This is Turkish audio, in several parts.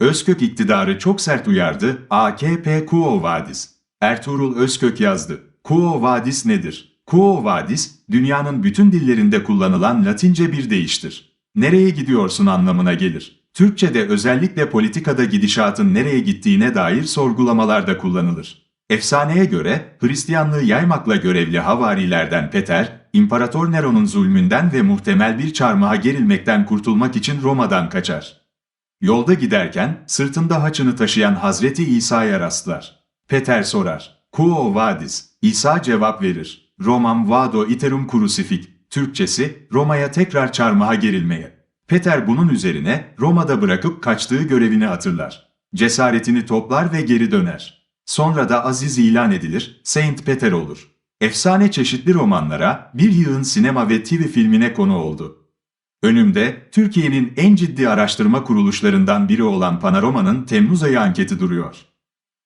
Özkök iktidarı çok sert uyardı, AKP Kuo Vadis. Ertuğrul Özkök yazdı. Kuo Vadis nedir? Kuo Vadis, dünyanın bütün dillerinde kullanılan Latince bir deyiştir. Nereye gidiyorsun anlamına gelir. Türkçe'de özellikle politikada gidişatın nereye gittiğine dair sorgulamalarda kullanılır. Efsaneye göre Hristiyanlığı yaymakla görevli havarilerden Peter, İmparator Nero'nun zulmünden ve muhtemel bir çarmıha gerilmekten kurtulmak için Roma'dan kaçar. Yolda giderken sırtında haçını taşıyan Hazreti İsa'ya rastlar. Peter sorar, Quo vadis? İsa cevap verir, Romam vado iterum crucifik, Türkçesi Roma'ya tekrar çarmıha gerilmeye. Peter bunun üzerine Roma'da bırakıp kaçtığı görevini hatırlar. Cesaretini toplar ve geri döner. Sonra da aziz ilan edilir, Saint Peter olur. Efsane çeşitli romanlara, bir yığın sinema ve TV filmine konu oldu. Önümde Türkiye'nin en ciddi araştırma kuruluşlarından biri olan Panorama'nın Temmuz ayı anketi duruyor.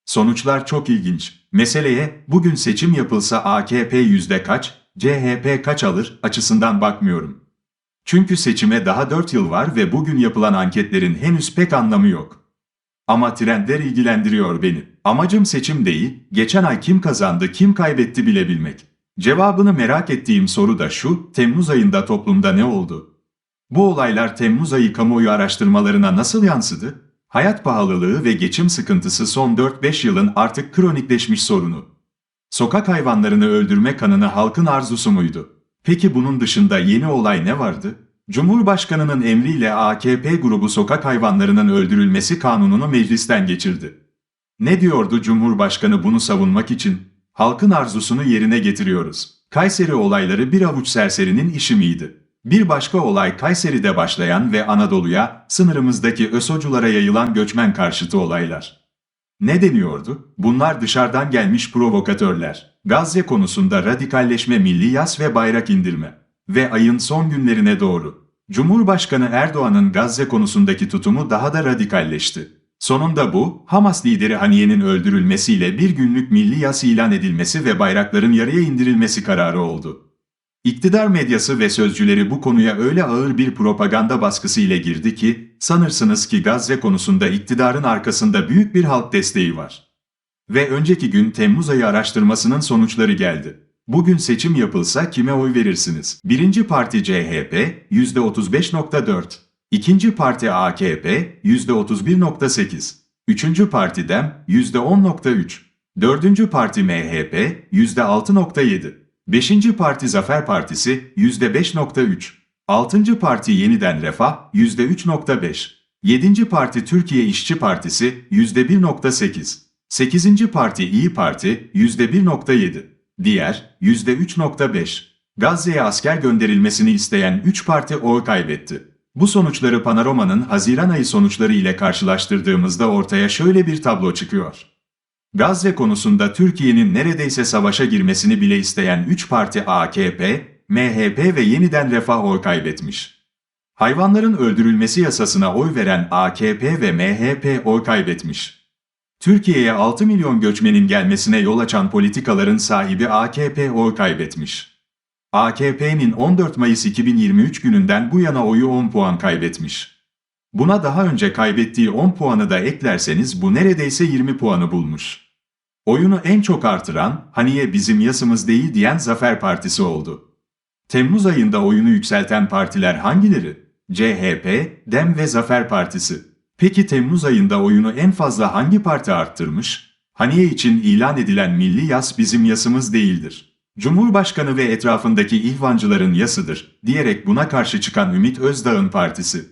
Sonuçlar çok ilginç. Meseleye bugün seçim yapılsa AKP yüzde kaç, CHP kaç alır açısından bakmıyorum. Çünkü seçime daha 4 yıl var ve bugün yapılan anketlerin henüz pek anlamı yok. Ama trendler ilgilendiriyor beni. Amacım seçim değil, geçen ay kim kazandı kim kaybetti bilebilmek. Cevabını merak ettiğim soru da şu, Temmuz ayında toplumda ne oldu? Bu olaylar Temmuz ayı kamuoyu araştırmalarına nasıl yansıdı? Hayat pahalılığı ve geçim sıkıntısı son 4-5 yılın artık kronikleşmiş sorunu. Sokak hayvanlarını öldürme kanını halkın arzusu muydu? Peki bunun dışında yeni olay ne vardı? Cumhurbaşkanının emriyle AKP grubu sokak hayvanlarının öldürülmesi kanununu meclisten geçirdi. Ne diyordu Cumhurbaşkanı bunu savunmak için? Halkın arzusunu yerine getiriyoruz. Kayseri olayları bir avuç serserinin işi miydi? Bir başka olay Kayseri'de başlayan ve Anadolu'ya, sınırımızdaki ÖSOCulara yayılan göçmen karşıtı olaylar. Ne deniyordu? Bunlar dışarıdan gelmiş provokatörler. Gazze konusunda radikalleşme milli yas ve bayrak indirme. Ve ayın son günlerine doğru. Cumhurbaşkanı Erdoğan'ın Gazze konusundaki tutumu daha da radikalleşti. Sonunda bu, Hamas lideri Haniye'nin öldürülmesiyle bir günlük milli yas ilan edilmesi ve bayrakların yarıya indirilmesi kararı oldu. İktidar medyası ve sözcüleri bu konuya öyle ağır bir propaganda baskısı ile girdi ki, sanırsınız ki Gazze konusunda iktidarın arkasında büyük bir halk desteği var. Ve önceki gün Temmuz ayı araştırmasının sonuçları geldi. Bugün seçim yapılsa kime oy verirsiniz? Birinci parti CHP %35.4, ikinci parti AKP %31.8, üçüncü parti DEM %10.3, dördüncü parti MHP %6.7, beşinci parti Zafer Partisi %5.3, altıncı parti Yeniden Refah %3.5, yedinci parti Türkiye İşçi Partisi %1.8, sekizinci parti İyi Parti %1.7, diğer %3.5. Gazze'ye asker gönderilmesini isteyen 3 parti oy kaybetti. Bu sonuçları Panorama'nın Haziran ayı sonuçları ile karşılaştırdığımızda ortaya şöyle bir tablo çıkıyor. Gazze konusunda Türkiye'nin neredeyse savaşa girmesini bile isteyen 3 parti AKP, MHP ve yeniden refah oy kaybetmiş. Hayvanların öldürülmesi yasasına oy veren AKP ve MHP oy kaybetmiş. Türkiye'ye 6 milyon göçmenin gelmesine yol açan politikaların sahibi AKP oy kaybetmiş. AKP'nin 14 Mayıs 2023 gününden bu yana oyu 10 puan kaybetmiş. Buna daha önce kaybettiği 10 puanı da eklerseniz bu neredeyse 20 puanı bulmuş. Oyunu en çok artıran, haniye bizim yasımız değil diyen Zafer Partisi oldu. Temmuz ayında oyunu yükselten partiler hangileri? CHP, DEM ve Zafer Partisi. Peki Temmuz ayında oyunu en fazla hangi parti arttırmış? Haniye için ilan edilen milli yas bizim yasımız değildir. Cumhurbaşkanı ve etrafındaki ihvancıların yasıdır diyerek buna karşı çıkan Ümit Özdağ'ın partisi.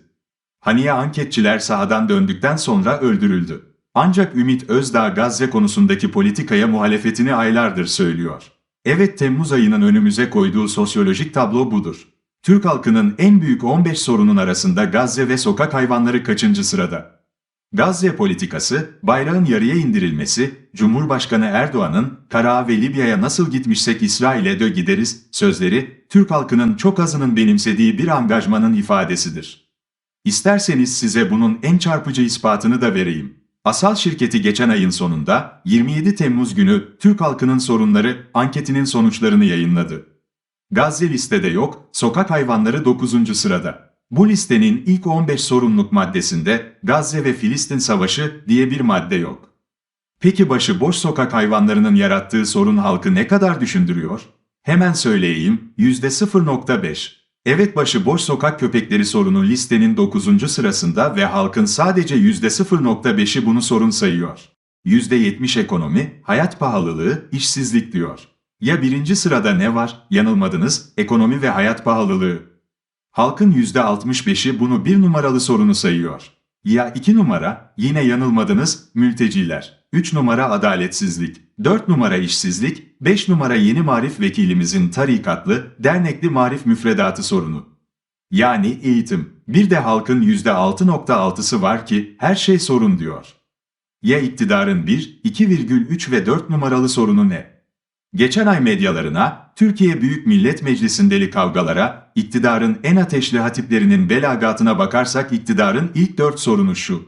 Haniye anketçiler sahadan döndükten sonra öldürüldü. Ancak Ümit Özdağ Gazze konusundaki politikaya muhalefetini aylardır söylüyor. Evet Temmuz ayının önümüze koyduğu sosyolojik tablo budur. Türk halkının en büyük 15 sorunun arasında Gazze ve sokak hayvanları kaçıncı sırada? Gazze politikası, bayrağın yarıya indirilmesi, Cumhurbaşkanı Erdoğan'ın Karağa ve Libya'ya nasıl gitmişsek İsrail'e de gideriz sözleri, Türk halkının çok azının benimsediği bir angajmanın ifadesidir. İsterseniz size bunun en çarpıcı ispatını da vereyim. Asal şirketi geçen ayın sonunda 27 Temmuz günü Türk halkının sorunları anketinin sonuçlarını yayınladı. Gazze listede yok, sokak hayvanları 9. sırada. Bu listenin ilk 15 sorumluluk maddesinde Gazze ve Filistin Savaşı diye bir madde yok. Peki başıboş sokak hayvanlarının yarattığı sorun halkı ne kadar düşündürüyor? Hemen söyleyeyim, %0.5. Evet başıboş sokak köpekleri sorunu listenin 9. sırasında ve halkın sadece %0.5'i bunu sorun sayıyor. %70 ekonomi, hayat pahalılığı, işsizlik diyor. Ya birinci sırada ne var? Yanılmadınız, ekonomi ve hayat pahalılığı. Halkın %65'i bunu bir numaralı sorunu sayıyor. Ya iki numara, yine yanılmadınız, mülteciler. 3 numara adaletsizlik, 4 numara işsizlik, 5 numara yeni marif vekilimizin tarikatlı, dernekli marif müfredatı sorunu. Yani eğitim. Bir de halkın %6.6'sı var ki her şey sorun diyor. Ya iktidarın 1, 2,3 ve 4 numaralı sorunu ne? Geçen ay medyalarına, Türkiye Büyük Millet Meclisi'ndeki kavgalara, iktidarın en ateşli hatiplerinin belagatına bakarsak iktidarın ilk dört sorunu şu.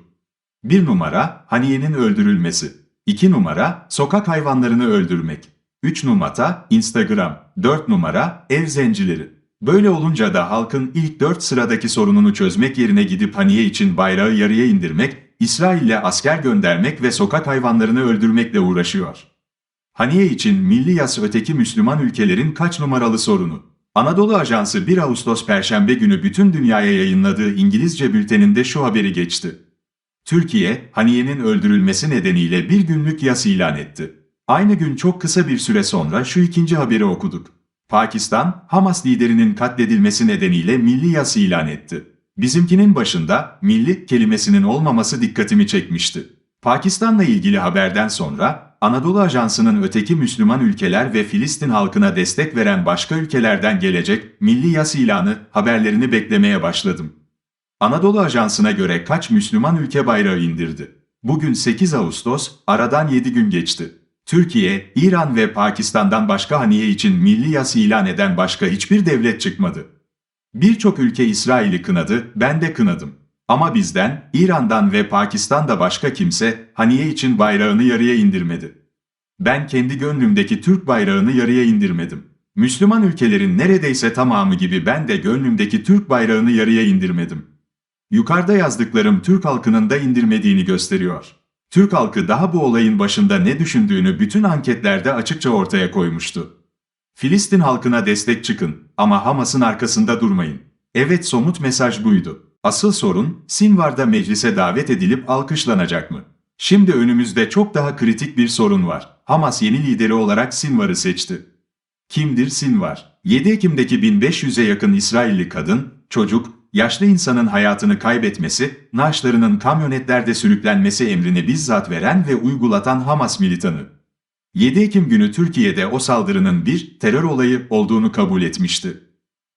1 numara, Haniye'nin öldürülmesi. 2 numara, sokak hayvanlarını öldürmek. 3 numara, Instagram. 4 numara, ev zencileri. Böyle olunca da halkın ilk 4 sıradaki sorununu çözmek yerine gidip Haniye için bayrağı yarıya indirmek, İsrail'le asker göndermek ve sokak hayvanlarını öldürmekle uğraşıyor. Haniye için milli yas öteki Müslüman ülkelerin kaç numaralı sorunu? Anadolu Ajansı 1 Ağustos Perşembe günü bütün dünyaya yayınladığı İngilizce bülteninde şu haberi geçti. Türkiye, Haniye'nin öldürülmesi nedeniyle bir günlük yas ilan etti. Aynı gün çok kısa bir süre sonra şu ikinci haberi okuduk. Pakistan, Hamas liderinin katledilmesi nedeniyle milli yas ilan etti. Bizimkinin başında milli kelimesinin olmaması dikkatimi çekmişti. Pakistan'la ilgili haberden sonra Anadolu Ajansı'nın öteki Müslüman ülkeler ve Filistin halkına destek veren başka ülkelerden gelecek milli yas ilanı haberlerini beklemeye başladım. Anadolu Ajansı'na göre kaç Müslüman ülke bayrağı indirdi? Bugün 8 Ağustos, aradan 7 gün geçti. Türkiye, İran ve Pakistan'dan başka Haniye için milli yas ilan eden başka hiçbir devlet çıkmadı. Birçok ülke İsrail'i kınadı, ben de kınadım. Ama bizden, İran'dan ve Pakistan'da başka kimse Haniye için bayrağını yarıya indirmedi. Ben kendi gönlümdeki Türk bayrağını yarıya indirmedim. Müslüman ülkelerin neredeyse tamamı gibi ben de gönlümdeki Türk bayrağını yarıya indirmedim. Yukarıda yazdıklarım Türk halkının da indirmediğini gösteriyor. Türk halkı daha bu olayın başında ne düşündüğünü bütün anketlerde açıkça ortaya koymuştu. Filistin halkına destek çıkın ama Hamas'ın arkasında durmayın. Evet somut mesaj buydu. Asıl sorun Sinvar'da meclise davet edilip alkışlanacak mı? Şimdi önümüzde çok daha kritik bir sorun var. Hamas yeni lideri olarak Sinvar'ı seçti. Kimdir Sinvar? 7 Ekim'deki 1500'e yakın İsrailli kadın, çocuk, yaşlı insanın hayatını kaybetmesi, naaşlarının kamyonetlerde sürüklenmesi emrini bizzat veren ve uygulatan Hamas militanı. 7 Ekim günü Türkiye'de o saldırının bir terör olayı olduğunu kabul etmişti.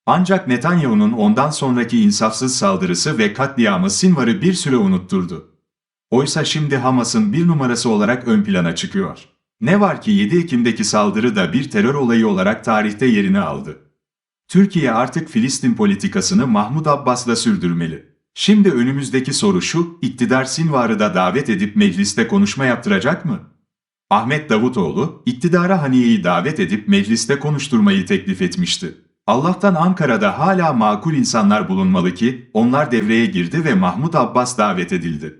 Ancak Netanyahu'nun ondan sonraki insafsız saldırısı ve katliamı Sinvar'ı bir süre unutturdu. Oysa şimdi Hamas'ın bir numarası olarak ön plana çıkıyor. Ne var ki 7 Ekim'deki saldırı da bir terör olayı olarak tarihte yerini aldı. Türkiye artık Filistin politikasını Mahmut Abbas'la sürdürmeli. Şimdi önümüzdeki soru şu, iktidar Sinvar'ı da davet edip mecliste konuşma yaptıracak mı? Ahmet Davutoğlu, iktidara Haniye'yi davet edip mecliste konuşturmayı teklif etmişti. Allah'tan Ankara'da hala makul insanlar bulunmalı ki onlar devreye girdi ve Mahmut Abbas davet edildi.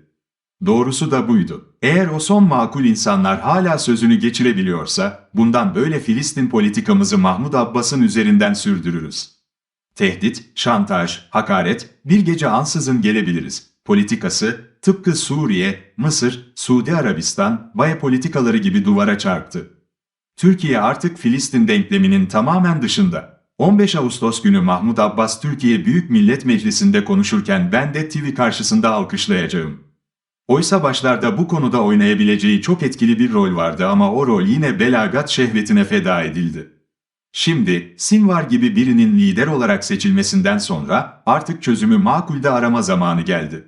Doğrusu da buydu. Eğer o son makul insanlar hala sözünü geçirebiliyorsa, bundan böyle Filistin politikamızı Mahmud Abbas'ın üzerinden sürdürürüz. Tehdit, şantaj, hakaret, bir gece ansızın gelebiliriz. Politikası, tıpkı Suriye, Mısır, Suudi Arabistan, Baya politikaları gibi duvara çarptı. Türkiye artık Filistin denkleminin tamamen dışında. 15 Ağustos günü Mahmud Abbas Türkiye Büyük Millet Meclisi'nde konuşurken ben de TV karşısında alkışlayacağım. Oysa başlarda bu konuda oynayabileceği çok etkili bir rol vardı ama o rol yine belagat şehvetine feda edildi. Şimdi Sinvar gibi birinin lider olarak seçilmesinden sonra artık çözümü makulde arama zamanı geldi.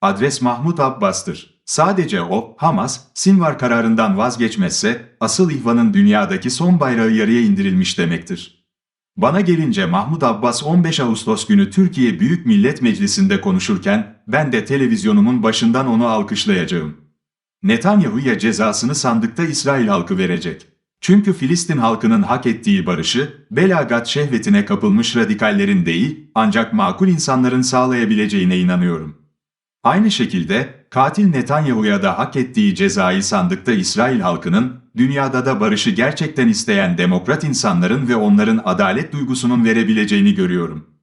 Adres Mahmut Abbas'tır. Sadece o, Hamas, Sinvar kararından vazgeçmezse asıl ihvanın dünyadaki son bayrağı yarıya indirilmiş demektir. Bana gelince Mahmut Abbas 15 Ağustos günü Türkiye Büyük Millet Meclisi'nde konuşurken ben de televizyonumun başından onu alkışlayacağım. Netanyahu'ya cezasını sandıkta İsrail halkı verecek. Çünkü Filistin halkının hak ettiği barışı, belagat şehvetine kapılmış radikallerin değil, ancak makul insanların sağlayabileceğine inanıyorum. Aynı şekilde, katil Netanyahu'ya da hak ettiği cezayı sandıkta İsrail halkının, dünyada da barışı gerçekten isteyen demokrat insanların ve onların adalet duygusunun verebileceğini görüyorum.